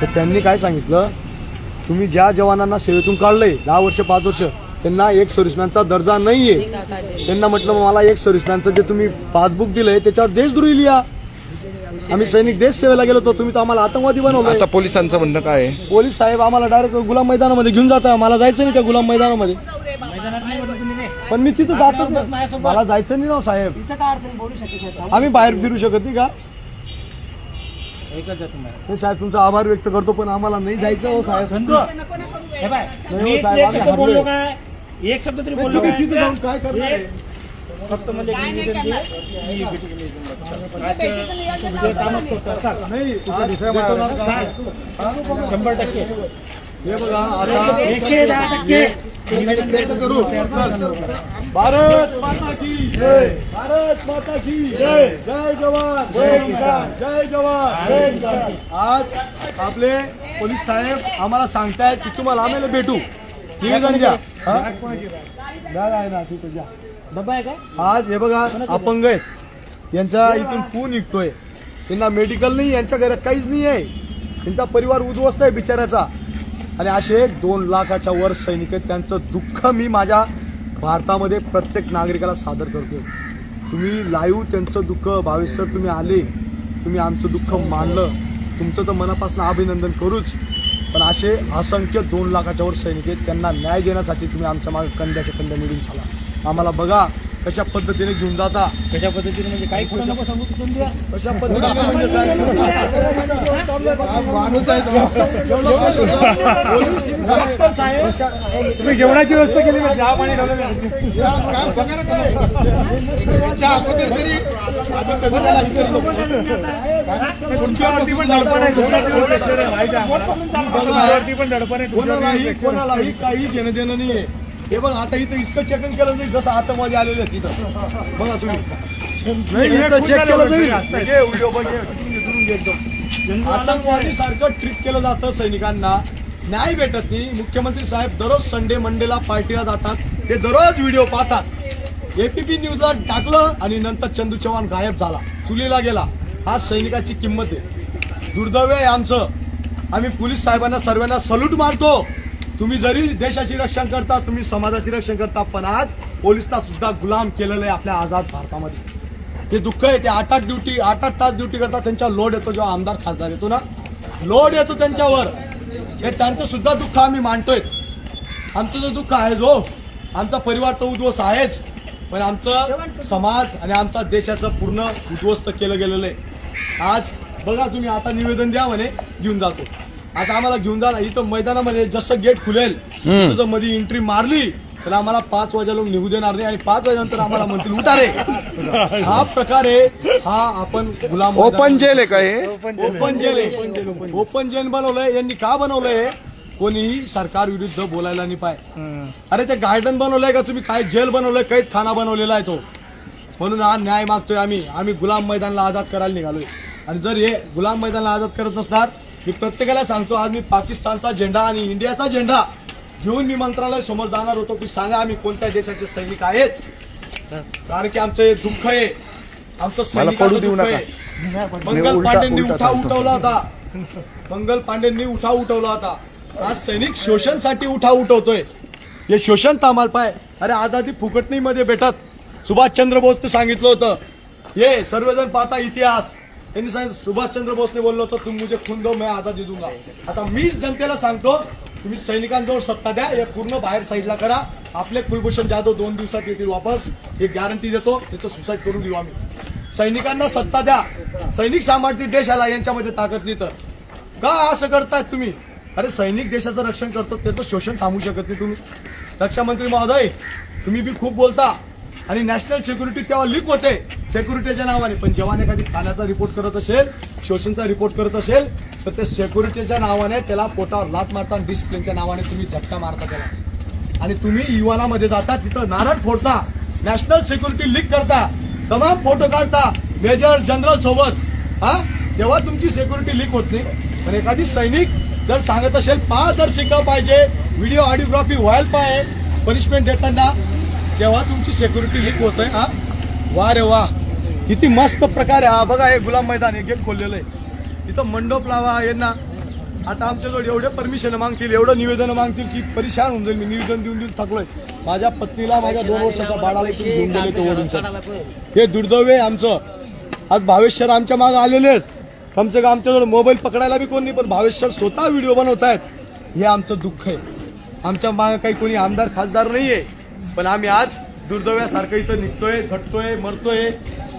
तर त्यांनी काय सांगितलं? तुम्ही ज्या जवानांना सेवेतून काढलंय दहा वर्ष पाच वर्ष त्यांना एक सर्व्हिसमॅनचा दर्जा नाहीये. त्यांना म्हटलं मला एक सर्व्हिसमॅनचं जे तुम्ही पासबुक दिलंय त्याच्यावर देशद्रोही लिहा. आम्ही सैनिक देश सेवेला गेलो होतो तुम्ही तर आम्हाला आतंकवादी बनवलंय. आता पोलिसांचं म्हणणं काय आहे? पोलीस साहेब आम्हाला डायरेक्ट गुलाम मैदानामध्ये घेऊन जाता मला जायचं नाही त्या गुलाम मैदानामध्ये. पण मी तिथं जातच नाही. मला जायचं नाही ना हो, साहेब. इथं काय अडचण? बोलू शकते साहेब आम्ही बाहेर फिरू शकत नाही का? तुम्हाला. हे साहेब तुमचा आभार व्यक्त करतो पण आम्हाला नाही जायचं हो साहेब. संतो हे बाय नाही मी हो एक साहेब, आम्ही बोललो हरलोय. काय? एक शब्द तरी बोललो तुम्ही काय? तिथं जाऊन काय करणार आहे? फक्त म्हणजे निवेदन दे. मी कामच. नाही आज भेटवणार का? शंभर टक्के. हे बघा आता एकशे दहा टक्के. करू भारत माता की जय. भारत माता की जय. जय जवान जय किसान जय जवान जय किसान. आज आपले पोलीस साहेब आम्हाला सांगतायत की तुम्हाला आम्हाला भेटू. निवेदन द्या हा? आहे ना तिथं द्या डब्बा आहे काय आज हे बघा अपंग आहेत. यांचा इथून खून निघतोय. त्यांना मेडिकल नाही यांच्या घरात काहीच नाही आहे. त्यांचा परिवार उद्ध्वस्त आहे बिचाऱ्याचा. आणि असे दोन लाखाच्या वर सैनिक आहेत. त्यांचं दुःख मी माझ्या भारतामध्ये प्रत्येक नागरिकाला सादर करतो तुम्ही लाईव्ह त्यांचं दुःख भावेश सर तुम्ही आले. तुम्ही आमचं दुःख मानलं. तुमचं तर मनापासून अभिनंदन करूच. पण असे असंख्य दोन लाखाच्या वर सैनिक आहेत. त्यांना न्याय देण्यासाठी तुम्ही आमच्या मागे कंड्याच्या कंड्या मिळून झाला आम्हाला बघा कशा पद्धतीने घेऊन जाता? कशा पद्धतीने म्हणजे काही खोटं नको सांगू तिथून द्या कशा पद्धतीने म्हणजे साहेब? माणूस आहे तुम्ही जेवणाची व्यवस्था केली का चहा पाणी तुमच्यावरती पण दडपण आहे पण दडपण आहे कोणालाही कोणालाही काही घेणं देणं नाहीये. हे बघ आता इथं इतकं चेकिंग केलं नाही जसं आतंकवादी आलेले आहेत तिथं बघा तुम्ही. नाही इथं चेक केलं नाही. व्हिडिओ बघ तिकडून घे, तिकडून घे एकदम आतंकवादी सारखं ट्रीट केलं जातं सैनिकांना. न्याय भेटत नाही. मुख्यमंत्री साहेब दररोज संडे मंडेला पार्टीला जातात. ते दररोज व्हिडिओ पाहतात. एपीपी न्यूजला टाकलं आणि नंतर चंदू चव्हाण गायब झाला. चुलीला गेला. हा सैनिकाची किंमत आहे. दुर्दैव आहे आमचं. आम्ही पोलीस साहेबांना सर्वांना सल्यूट मारतो. तुम्ही जरी देशाची रक्षण करता तुम्ही समाजाची रक्षण करता पण आज पोलिसला सुद्धा गुलाम केलेलं आहे आपल्या आझाद भारतामध्ये. ते दुःख आहे ते आठ आठ ड्युटी आठ आठ तास ड्युटी करता त्यांच्या लोड येतो जेव्हा आमदार खासदार येतो ना. लोड येतो त्यांच्यावर. हे त्यांचं सुद्धा दुःख आम्ही मांडतोय आमचं जो दुःख आहे जो हो. आमचा परिवार तर उद्ध्वस्त आहेच. पण आमचं समाज आणि आमचा देशाचं पूर्ण उद्ध्वस्त केलं गेलेलं आहे. आज बघा तुम्ही आता निवेदन द्या म्हणे घेऊन जातो. आता आम्हाला घेऊन जा ना. इथं मैदानामध्ये जसं गेट खुलेल हम्म. जर मध्ये एंट्री मारली तर आम्हाला पाच वाजा लोक निघू देणार नाही आणि पाच वाजेनंतर आम्हाला म्हणतील उठा रे. हा प्रकार आहे. हा आपण गुलाम ओपन जेल आहे का हे? ओपन जेल आहे. ओपन जेल बनवलंय. यांनी का बनवलंय कोणीही सरकार विरुद्ध बोलायला नाही पाय. अरे ते गार्डन बनवलंय का तुम्ही? काय जेल बनवलंय? कैद खाना बनवलेला आहे तो. म्हणून हा न्याय मागतोय आम्ही. आम्ही गुलाम मैदानला आझाद करायला निघालोय. आणि जर हे गुलाम मैदानला आझाद करत नसणार मी प्रत्येकाला सांगतो आज मी पाकिस्तानचा झेंडा आणि इंडियाचा झेंडा घेऊन मी मंत्रालय समोर जाणार होतो. की सांगा आम्ही कोणत्या देशाचे सैनिक आहेत? कारण की आमचं हे दुःख आहे. आमचं सैनिकाचं पडू देऊ दुःख नका. आहे. मी मंगल पांडेंनी उठा. उठवला होता. मंगल पांडेंनी उठा उठवला होता. आज सैनिक शोषणसाठी उठा उठवतोय. हे शोषण थांबाल पाय. अरे आझादी फुकट नाही मध्ये भेटत. सुभाषचंद्र बोसने सांगितलं होतं. ये सर्वजण पाहता इतिहास. त्यांनी सांगितलं सुभाषचंद्र बोसने बोललो होतं तुम्ही मुझे खून दो मैं आजादी दूंगा. आता मीच जनतेला सांगतो तुम्ही सैनिकांजवळ सत्ता द्या हे पूर्ण बाहेर साईडला करा. आपले कुलभूषण जाधव दोन दिवसात येतील वापस. हे गॅरंटी देतो त्याचं सुसाईड करून देऊ आम्ही. सैनिकांना सत्ता द्या. सैनिक सांभाळतील देशाला यांच्यामध्ये ताकद नाही तर. का असं करतायत तुम्ही? अरे सैनिक देशाचं रक्षण करतो त्याचं शोषण थांबू शकत नाही तुम्ही. रक्षामंत्री महोदय तुम्ही बी खूप बोलता. आणि नॅशनल सिक्युरिटी तेव्हा लीक होते. सेक्युरिटीच्या नावाने. पण जेव्हा एखादी खाण्याचा रिपोर्ट करत असेल शोषणचा रिपोर्ट करत असेल तर ते सेक्युरिटीच्या नावाने त्याला पोटावर लात मारता आणि डिसिप्लिनच्या नावाने तुम्ही झटका मारता त्याला. आणि तुम्ही युवानामध्ये जाता तिथं नारळ फोडता नॅशनल सिक्युरिटी लीक करता तमाम फोटो काढता मेजर जनरल सोबत. हा? तेव्हा तुमची सिक्युरिटी लीक होत नाही. पण एखादी सैनिक जर सांगत असेल पारदर्शिका पाहिजे व्हिडिओ ऑडिओग्राफी व्हायला पाहिजे पनिशमेंट देताना तेव्हा तुमची सिक्युरिटी लीक होत आहे हा? वा रे वा. किती मस्त प्रकारे हा बघा हे गुलाम मैदान हे गेट खोललेलं आहे. इथं मंडप लावा यांना आता आमच्याजवळ एवढे परमिशन मागतील एवढं निवेदन मागतील की परेशान होऊन जाईल मी निवेदन देऊन देऊन थकलोय माझ्या पत्नीला माझ्या दोन वर्षाचा बाळाला घेऊन गेले ते. हे दुर्दैव आहे आमचं. आज भावेश्वर आमच्या मागे आलेले आहेत. कम से कम आमच्याजवळ मोबाईल पकडायला बी कोण नाही पण भावेश्वर स्वतः व्हिडिओ बनवत आहेत हे आमचं दुःख आहे. आमच्या मागे काही कोणी आमदार खासदार नाहीये. पण आम्ही आज दुर्दैवासारखं इथं निघतोय झटतोय मरतोय.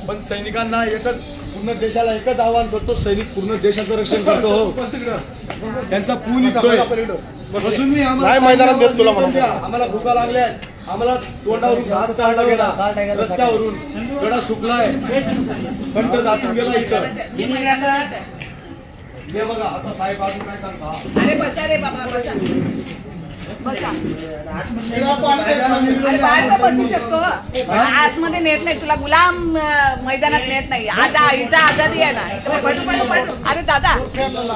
पण सैनिकांना एकच पूर्ण देशाला एकच आव्हान करतो सैनिक पूर्ण देशाचं रक्षण करतो. हो. त्यांचा पूल निघतोय बसून मी आम्हाला नाही मैदानात देत तुला म्हणून. द्या. आम्हाला भुका लागल्या आम्हाला तोंडावरून घास काढला गेला. रस्त्यावरून. गडा सुकलाय. कंठ दाटून गेला इथं. हे बघा आता साहेब अजून काय सांगता? अरे बसा. बाहेर तर बसू शकतो आतमध्ये नेत नाही तुला गुलाम मैदानात नेत नाही. आज इथं आजारी आहे ना. अरे दादा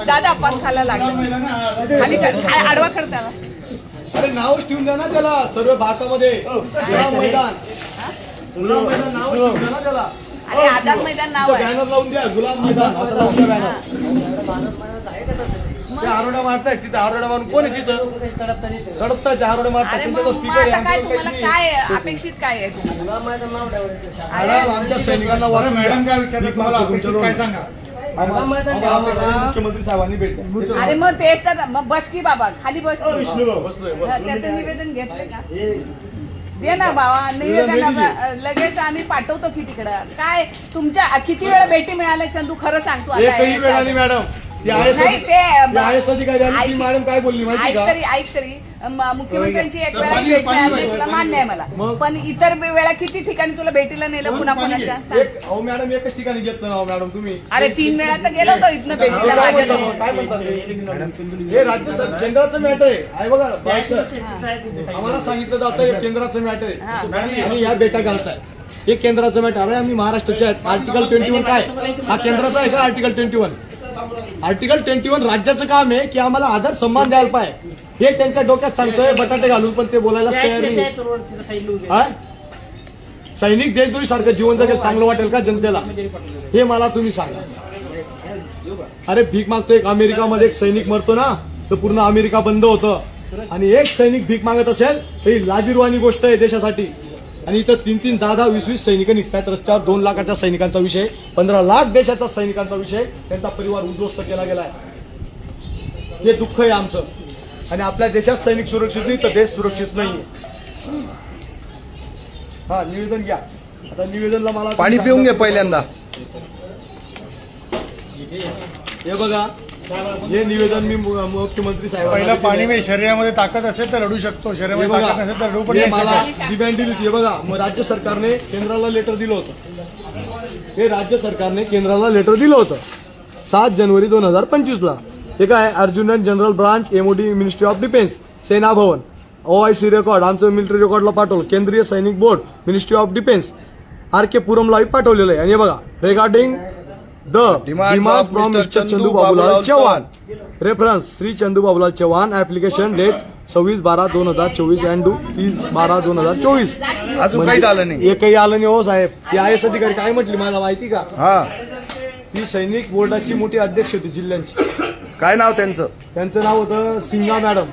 दादा पण खायला लागला. खाली कर. आ- आडवा कर त्याला. अरे नावच ठेवून द्या ना त्याला सर्व भारतामध्ये. मैदान. गुलाम मैदान नाव ठेवून द्या ना त्याला. अरे आझाद मैदान नाव आहे. बॅनर लावून द्या गुलाम मैदान असं लावून द्या बॅनर ते आरोडा मारताय तिथे आरोडा मारून कोण आहे तिथं? आरोडा मारताय अरे तुमच्या मग तो मग स्पीकर आता काय तुम्हाला. अपेक्षित काय आहे तुम्हाला? मॅडम आमच्या सैनिकांना मॅडम. काय विचारलं तुम्हाला अपेक्षित काय सांगा? आम्हाला- आम्हाला मुख्यमंत्री साहेबांनी भेट अरे मग तेच तर मग बस की बाबा खाली बस की. बसलोय हा, त्याचं निवेदन घेतलं का? दे ना बाबा निवेदन लगेच आम्ही पाठवतो की तिकडं. काय तुमच्या किती वेळा भेटी मिळाल्या चंदू? खरं सांगतो आता. एकही हे मॅडम. नाही ते आय एस अधिकारी आली ती ऐक- मॅडम काय बोलली माहिती ऐक का? तरी ऐक तरी. म- मुख्यमंत्र्यांची एक वेळा पाणी- भेट पाणी मिळाली. पाहिजे, तुला पाणी मान्य आहे मला. मग? पण इतर वेळा किती ठिकाणी तुला भेटीला नेलं पुन्हा पाणी कोणाच्या. सांग. एक अहो मॅडम एकच ठिकाणी घेतलं ना अहो मॅडम तुम्ही. अरे तीन वेळा तर गेलो होतो इथनं अहो, भेटीला काय म्हणतात माझ्यासमोर. काय म्हणतात हे? हे राज्य सर केंद्राचं मॅटर आहे. आहे बघा. आम्हाला सांगितलं जातं हे केंद्राचं मॅटर आहे. आणि या बेटा घालताय. हे केंद्राचं मॅटर अरे आम्ही महाराष्ट्राचे आहेत. आर्टिकल ट्वेंटी वन काय? हा केंद्राचा आहे का? Article twenty one article twenty one राज्याचं काम आहे की आम्हाला आधार सन्मान द्यायला पाहिजे. हे त्यांच्या डोक्यात सांगतोय बटाटे घालून पण ते बोलायला तयार नाही. हा? सैनिक देशद्रोही सारखं जीवन जगेल चांगलं वाटेल का जनतेला? हे मला तुम्ही सांगा. अरे भीक मागतो एक अमेरिकामध्ये एक सैनिक मरतो ना तर पूर्ण अमेरिका बंद होतं. आणि एक सैनिक भीक मागत असेल तर ही लाजीरवाणी गोष्ट आहे देशासाठी. आणि इथं तीन तीन दहा दहा वीस वीस सैनिक निघतात रस्त्यावर दोन लाखाच्या सैनिकांचा विषय पंधरा लाख देशाच्या सैनिकांचा विषय त्यांचा परिवार उद्ध्वस्त केला गेलाय. हे दुःख आहे आमचं. आणि आपल्या देशात सैनिक सुरक्षित नाही तर देश सुरक्षित नाही हा निवेदन घ्या. आता निवेदनला मला पाणी पिऊन घे पहिल्यांदा. हे बघा हे निवेदन मी मु- मुख्यमंत्री पहिलं पाणी. मी शरीरामध्ये ताकद असेल तर लढू शकतो. शरीरामध्ये बघा ताकद नसेल तर लढू पण नाही मला शकत. दिली होती हे बघा मग राज्य सरकारने केंद्राला लेटर दिलं होतं. हे राज्य सरकारने केंद्राला लेटर दिलं होतं. सात जानेवारी दोन हजार पंचवीसला. हे काय adjutant general branch MOD ministry of defence Sena Bhavan O I C record आमचं मिलिटरी रेकॉर्डला पाठवलं. केंद्रीय सैनिक board ministry of defence R K पुरमला पाठवलेलं आहे. आणि हे बघा regarding the demand from. Mister Chandu Babulal Chavan reference Shri Chandu Babulal Chavan application date सव्वीस बारा दोन हजार चोवीस अँड डू तीस बारा दोन हजार चोवीस अजून काही झालं नाही. एकही आलं नाही हो साहेब. ती आय एस अधिकारी काय म्हटली मला माहिती का? हा. ती सैनिक बोर्डाची मोठी अध्यक्ष होती जिल्ह्यांची. काय नाव त्यांचं? त्यांचं नाव होतं सिंगा मॅडम.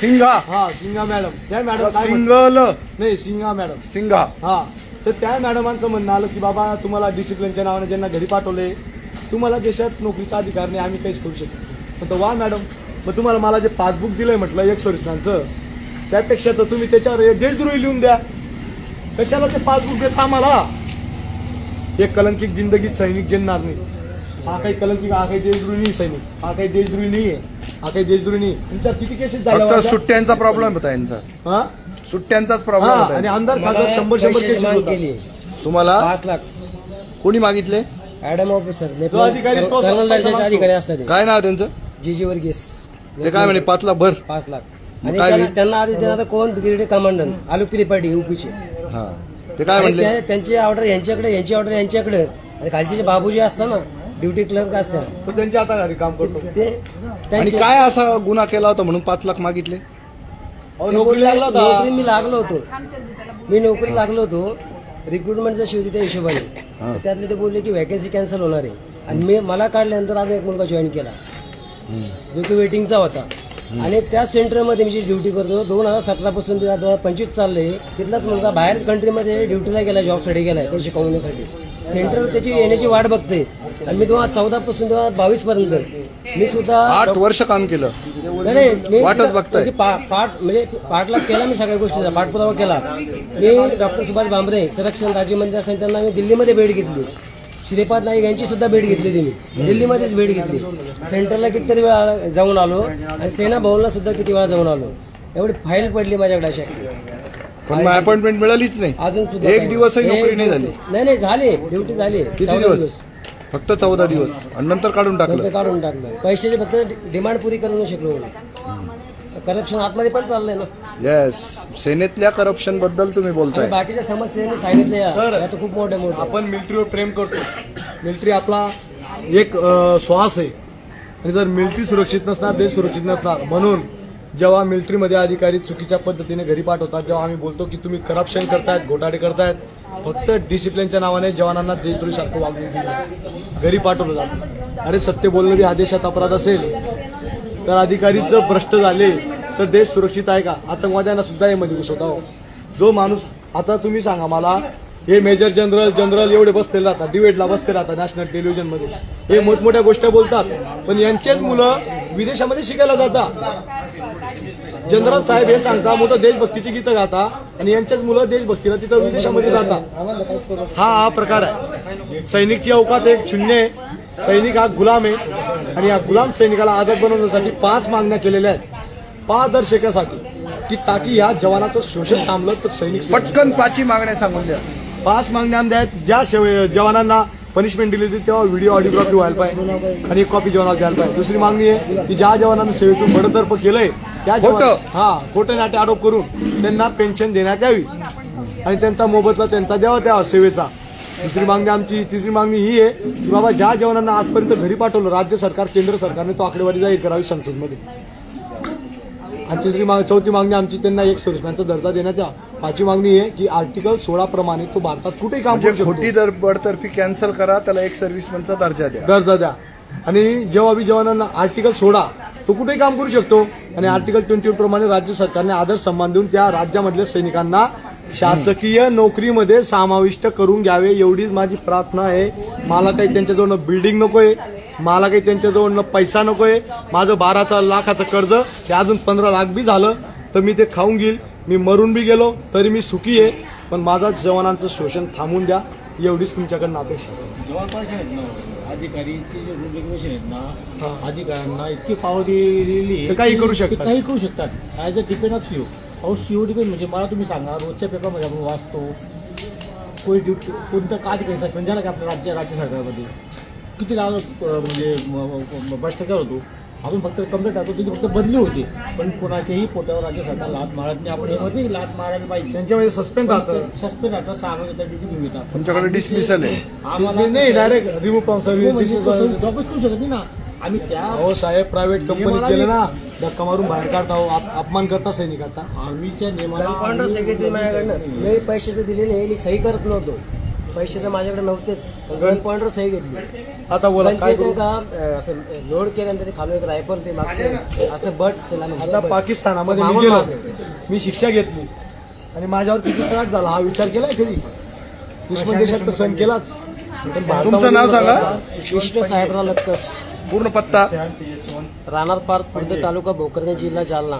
सिंघा हा सिंगा मॅडम. त्या मॅडम काय म्हण- सिंगल नाही सिंगा मॅडम. सिंघा हा. तर त्या मॅडमांचं म्हणणं आलं की बाबा तुम्हाला डिसिप्लिनच्या नावाने ज्यांना घरी पाठवले तुम्हाला देशात नोकरीचा अधिकार नाही आम्ही काहीच करू शकतो म्हणतो वा मॅडम मग तुम्हाला मला जे पासबुक दिलंय म्हटलं एक सर्विसमॅनचं त्यापेक्षा तर तुम्ही त्याच्यावर हे देशद्रोही लिहून द्या. कशाला ते पासबुक देता आम्हाला? एक कलंकित जिंदगीत सैनिक जिंकणार नाही. हा काही कलंकित हा काही देशद्रोही नाही सैनिक. हा काही देशद्रोही नाही आहे काही देशद्रोही नाही तुमच्या किती केसेस फक्त? सुट्ट्यांचा प्रॉब्लेम होता यांचा. हा? सुट्ट्यांचाच हा प्रॉब्लेम आणि होता आमदार खासदार शंभर शंभर केसेस होतात. तुम्हाला? पाच लाख. कोणी मागितले? ॲडम ऑफिसर जो अधिकारी तो कर्नल दर्जाचे समाज अधिकारी असतात ते. काय नाव त्यांचं? जी जी वर्गीस. ते काय म्हणे पाच लाख भर? पाच लाख. आणि काय त्यांना- आधी देणार कोण? ब्रिगेड कमांडर आलोक त्रिपाठी युपीचे हा. ते काय म्हणले त्यांची ऑर्डर यांच्याकडे यांची ऑर्डर यांच्याकडे. आणि खालचे जे बाबूजी असतात ना ड्युटी क्लर्क असतात. तो त्यांच्या हाताखाली काम करतो. ते आणि त्यांचे- काय असा गुन्हा केला होता म्हणून पाच लाख मागितले? अहो, ते नोकरी बोलले, लागला होता. नोकरी मी लागलो होतो. मी नोकरी लागलो होतो. रिक्रुटमेंट जशी होती त्या हिशोबाने. हा. तर त्यातले ते बोलले की वॅकन्सी कॅन्सल होणार आहे. आणि मी मला काढल्यानंतर अजून एक मुलगा जॉईन केला. जो की वेटिंगचा होता. आणि त्याच सेंटरमध्ये मी जी ड्युटी करतो दोन हजार सतरा पासून ते दोन हजार पंचवीस चालले तिथलाच मुलगा बाहेर कंट्रीमध्ये ड्युटीला गेला जॉबसाठी गेलाय ते शिकवण्यासाठी सेंटर त्याची येण्याची वाट बघते. आणि मी दोन हजार चौदा पासून दोन बावीस पर्यंत मी सुद्धा आठ वर्ष काम केलं. नाही, नाही, मी वाटच तिथं बघताय. त्याची पा- पाठ म्हणजे पाठलाग केला मी सगळ्या गोष्टीचा पाठपुरावा केला. मी डॉक्टर सुभाष भामरे संरक्षण राज्यमंत्री असताना त्यांना मी दिल्लीमध्ये भेट घेतली. श्रीपाद नाईक यांची सुद्धा भेट घेतली मी दिल्लीमध्येच भेट घेतली. सेंटरला कितीतरी वेळा जाऊन आलो आणि सेना भवनला सुद्धा किती वेळा जाऊन आलो. एवढी फाईल पडली माझ्याकडे अशा. पण मग अपॉइंटमेंट मिळालीच नाही. अजून सुद्धा एक काही दिवसही नोकरी नाही दिवस झाली. नाही नाही झाली. ड्युटी झाली. किती दिवस? फक्त चौदा दिवस. आणि नंतर काढून नंतर टाकलं काढून टाकलं. पैशाची फक्त डिमांड पुरी करू नाही शकलो करप्शन आतमध्ये पण चाललंय ना. येस सेनेतल्या करप्शनबद्दल तुम्ही आणि बोलताय बाकीच्या समस्या सांगितल्या. या तर खूप मोठ्या मोठ्या. आपण मिलिटरीवर प्रेम करतो. मिलिटरी आपला एक अ, श्वास आहे. आणि जर मिलिटरी सुरक्षित नसणार देश सुरक्षित नसणार म्हणून जेव्हा मिलिटरीमध्ये अधिकारी चुकीच्या पद्धतीने घरी पाठवतात जेव्हा आम्ही बोलतो की तुम्ही करप्शन करतायत घोटाळे करतायत फक्त डिसिप्लिनच्या नावाने जवानांना देशद्रोहीसारखं वागणूक दिली घरी पाठवलं जातं. अरे सत्य बोलणं हा देशात अपराध असेल. तर अधिकारी जर भ्रष्ट झाले तर देश सुरक्षित आहे का? आतंकवाद्यांना सुद्धा हे मध्ये घुसवता हो. जो माणूस आता तुम्ही सांगा मला हे मेजर जनरल जनरल एवढे बसलेले राहतात डिबेटला बसले राहतात नॅशनल टेलिव्हिजनमध्ये. हे मोठमोठ्या गोष्टी बोलतात. पण यांचेच मुलं विदेशामध्ये शिकायला जातात जनरल साहेब हे सांगता मोठं देशभक्तीची गीतं गाता आणि यांच्याच मुलं देशभक्तीला तिथं विदेशामध्ये जातात हा हा प्रकार आहे. सैनिकची अवकात एक शून्य आहे. सैनिक हा गुलाम आहे. आणि या गुलाम सैनिकाला आदर बनवण्यासाठी पाच मागण्या केलेल्या आहेत. पारदर्शकासाठी की ताकी या जवानाचं शोषण थांबलं तर सैनिक पटकन पाची मागण्या सांगून द्या. पाच मागण्या आहेत. ज्या जवानांना पनिशमेंट दिली होती तेव्हा व्हिडिओ ऑडिओग्राफी व्हायला पाहिजे आणि एक कॉपी जवानाला द्यायला पाहिजे दुसरी मागणी आहे की ज्या जवानांना सेवेतून बडतर्फ केलंय त्या जवान-. हा खोटे नाटे आरोप करून त्यांना पेन्शन देण्यात यावी. आणि त्यांचा मोबदला त्यांचा द्यावा त्या सेवेचा. दुसरी मागणी आमची तिसरी मागणी ही आहे की बाबा ज्या जवानांना आजपर्यंत घरी पाठवलं राज्य सरकार केंद्र सरकारने तो आकडेवारी जाहीर करावी संसदमध्ये. आणि तिसरी माग चौथी मागणी आमची त्यांना एक सर्व्हिसमॅनचा दर्जा देण्यात या पाचवी मागणी आहे की आर्टिकल सोळा प्रमाणे तो भारतात कुठेही काम करू म्हणजे शकतो. खोटी दर बडतर्फी कॅन्सल करा त्याला एक सर्व्हिसमनचा दर्जा द्या. दर्जा द्या. आणि जेव्हा बी जवानांना आर्टिकल सोडा तो कुठेही काम करू शकतो. आणि आर्टिकल ट्वेंटी प्रमाणे राज्य सरकारने आदर सन्मान देऊन त्या राज्यामधल्या सैनिकांना शासकीय नोकरीमध्ये समाविष्ट करून घ्यावे एवढीच माझी प्रार्थना आहे. मला काही त्यांच्याजवळ बिल्डिंग नकोय. मला काही त्यांच्याजवळ पैसा नकोय माझं बाराचा लाखाचं कर्ज ते अजून पंधरा लाख बी झालं तर मी ते खाऊन घेईल मी मरून बी गेलो तरी मी सुखी आहे पण माझा जवानांचं शोषण थांबून द्या एवढीच तुमच्याकडनं अपेक्षा आहे. जवळपास आहेत ना अधिकारीचे जे रेग्युलेशन आहेत. ना अधिकाऱ्यांना इतकी पावर दिलेली आहे काही करू शकतात. काही करू शकतात as a depend of CO अहो सीओ डिपेंड म्हणजे मला तुम्ही सांगा रोजच्या पेपरमध्ये आपण वाचतो कोणी ड्युटी कोणतं का अधिकारी सस्पेंड झाला का आपल्या राज्य राज्य सरकारमध्ये किती लाल म्हणजे भ्रष्टाचार होतो. आपण फक्त कंप्लेंट टाकतो तिथे फक्त बदली होते. पण कोणाच्याही पोटावर राज्य सरकार लात मारत नाही. आपण हे मध्ये लात मारायला पाहिजे. त्यांच्यामध्ये सस्पेंड राहतं. सस्पेंड राहतं सहा महिने ड्युटी घेऊन येतात तुमच्याकडे डिसमिसल आहे. आम्हाला नाही डायरेक्ट रिमूव्ह सर्व्हिस जॉबच करू शकत नाही ना. आम्ही त्या हो साहेब प्रायव्हेट कंपनीत गेलं मी- ना धक्का मारून बाहेर काढता हो आप- अपमान करता सैनिकाचा. आर्मीच्या नियमाला घेतली माझ्याकडनं मी पैसे तर दिले नाही मी सही करत नव्हतो. पैसे तर माझ्याकडे नव्हतेच. गन पॉइंटवर सही घेतली. आता बोला काय ते करू? का असं लोड केल्यानंतर ते खालून एक रायफल ते मागचे. असं बट त्याला आता. पाकिस्तानामध्ये मी गेलो. मागे. मी शिक्षा घेतली. आणि माझ्यावर किती त्रास झाला हा विचार केलाय कधी? दुश्मन देशात तर सण केलाच. पण भारतामध्ये तुमचं नाव सांगा. विष्णू साहेबराव लक्कस. पूर्ण पत्ता. राहणार पार्क खुर्द तालुका भोकरगाव जिल्हा जालना.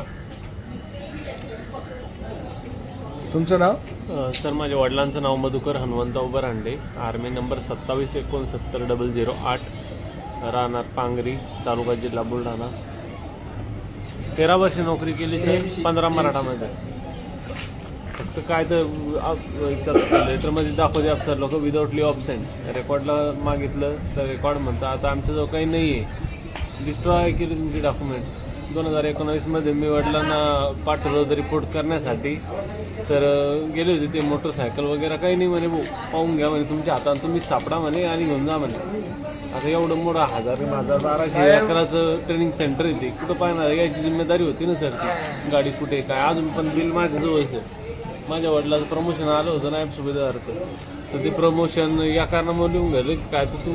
तुमचं नाव? सर माझ्या वडिलांचं नाव मधुकर हनुमंतराव बरांडे. आर्मी नंबर सत्तावीस एकोणसत्तर डबल झिरो आठ. राहणार पांगरी तालुका जिल्हा बुलढाणा. तेरा वर्ष नोकरी केली सर. पंधरा मराठामध्ये. फक्त काय तर लेटरमध्ये दाखवते अफसर लोक विदाउट ली ऑप्शन रेकॉर्डला मागितलं तर रेकॉर्ड म्हणतं आता आमच्याजवळ काही नाही आहे डिस्ट्रॉय केली तुमची डॉक्युमेंट्स दोन हजार एकोणावीसमध्ये मी वडिलांना पाठवलं होतं रिपोर्ट करण्यासाठी. तर गेले होते ते मोटरसायकल वगैरे काही नाही म्हणे पाहून घ्या म्हणे तुमच्या हातात तुम्ही सापडा म्हणे आणि घेऊन जा म्हणे. आता एवढं मोठं हजार हजार बाराशे अकराचं ट्रेनिंग सेंटर येते कुठं पाहणार? याची जिम्मेदारी होती ना सर ती गाडी कुठे काय? अजून पण बिल माझ्याजवळ आहे माझ्या वडिलाचं प्रमोशन आलं होतं नायब सुभेदारचं. तर ते प्रमोशन या कारणामुळे लिहून गेलं काय तर तू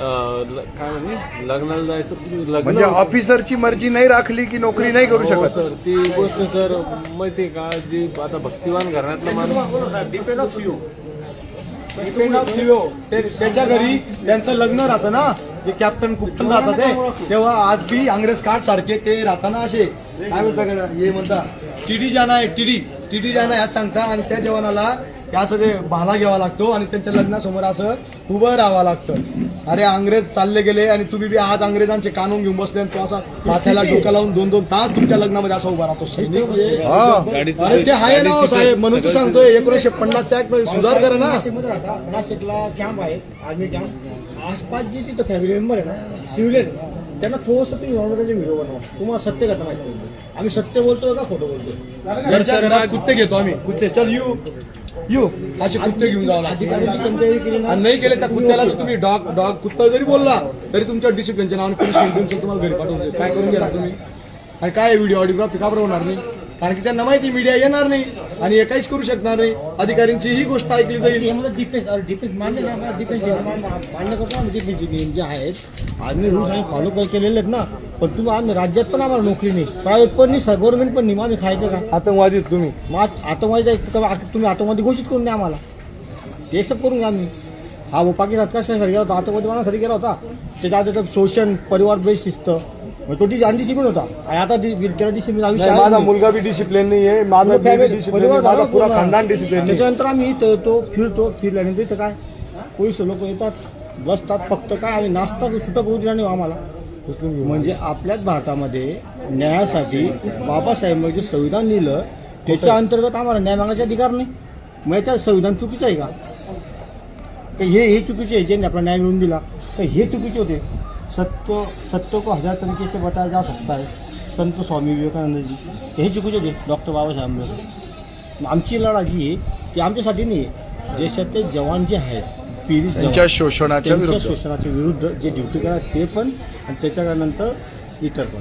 काय म्हणजे लग्नाला जायचं लग्न म्हणजे ऑफिसरची मर्जी नाही राखली की नोकरी नाही करू हो शकत? सर ती गोष्ट सर माहिती का जी आता भक्तिवान घरातला माणूस depend of you depend of CO ते त्याच्या घरी त्यांचं लग्न राहतं ना जे कॅप्टन कुप्टन राहतात ते तेव्हा आज बी अंग्रेज कार्ड सारखे ते राहताना असे. काय म्हणता हे म्हणता टीडी जाना आहे टीडी. टीडी जाना ह्या सांगता आणि त्या जवानाला असं ते भाला घ्यावा लागतो आणि त्यांच्या लग्नासमोर असं उभं राहावं लागतं. अरे अंग्रेज चालले गेले आणि तुम्ही बी आज अंग्रेजांचे कानून घेऊन बसले आणि तो असा माथ्याला डोका लावून दोन दोन तास तुमच्या लग्नामध्ये असा उभा राहतो. अरे ते आहे ना हो साहेब म्हणून तू सांगतोय एकोणीशे पन्नासच्या ऍक्टमध्ये सुधार करा ना. नाशिकला कॅम्प आहे आर्मी कॅम्प आसपास जे तिथं फॅमिली मेंबर आहे ना सिव्हिलियन त्यांना थोडंसं तुम्ही त्याचे व्हिडिओ बनवा. तुम्हाला सत्य घटना माहिती आम्ही सत्य बोलतोय का खोटं बोलतोय? कुत्ते घेतो आम्ही. कुत्ते चल यू यू असे कुत्ते घेऊन जावं आणि नाही केले त्या कुत्त्याला तुम्ही डॉग डॉग कुत्ता जरी बोलला तरी तुमच्या डिसिप्लिनच्या नावाने पोलीस कंप्लेंट तुम्हाला घरी पाठवतो काय करून घेणार तुम्ही? आणि काय व्हिडिओ ऑडिओग्राफी का बरं होणार नाही? कारण की त्यांना माहिती मीडिया येणार नाही आणि हे काहीच करू शकणार नाही. अधिकाऱ्यांची ही गोष्ट ऐकली जाईल. डिफेन्स डिफेन्स डिफेन्स करतो आम्ही डिफेन्सचे जे आहेत. आम्ही रूल्स आम्ही फॉलो केलेले आहेत ना. पण तुम्ही आम्ही राज्यात पण आम्हाला नोकरी नाही. प्रायव्हेट पण नाही गव्हर्नमेंट पण नाही. आम्ही खायचं का? आतंकवादी तुम्ही. मग आत- आतंकवादी? तुम्ही आतंकवादी घोषित करून द्या आम्हाला. ते सब करून घ्या आम्ही. हा वो पाकिस्तान कशासाठी गेला होता? आतंकवादी बनवण्यासाठी गेला होता? त्याच्या आधी तर शोषण परिवार बेस शिस्त मग तो डिस अनडिसिप्लिन होता. आणि आता डि- त्याला डिसिप्लिन आयुष्य नाही, आहे माझा. मुलगा बी डिसिप्लिन नाही आहे माझा बेबी डिसिप्लिन परिवार माझा झाला पुरा पूर्ण. खानदान डिसिप्लिन नाही त्याच्यानंतर आम्ही इथं तो फिरतो फिरल्यानंतर इथं काय? पोलीस लोक येतात बसतात फक्त काय आम्ही नाश्ता सुटक होऊ दिला नाही हो आम्हाला. म्हणजे आपल्याच भारतामध्ये न्यायासाठी बाबासाहेब जे संविधान लिहिलं त्याच्या अंतर्गत आम्हाला न्याय मागण्याचे अधिकार नाही. मग याच्या संविधान चुकीचं आहे का? का हे हे चुकीचे आहे ज्यांनी आपला न्याय मिळवून दिला. तर हे चुकीचे होते. सत्य सत्य को हजार तरीके से बताया जा सकता है संत स्वामी विवेकानंद जी। हे चुकीचे होते डॉक्टर बाबासाहेब आंबेडकर आमची लढा जी आहे ती आमच्यासाठी नाही आहे देशातले जवान जे आहेत पीडित त्यांच्या शोषणाच्या शोषणाच्या विरुद्ध जे ड्युटी करतात ते पण आणि त्याच्यानंतर इतर पण.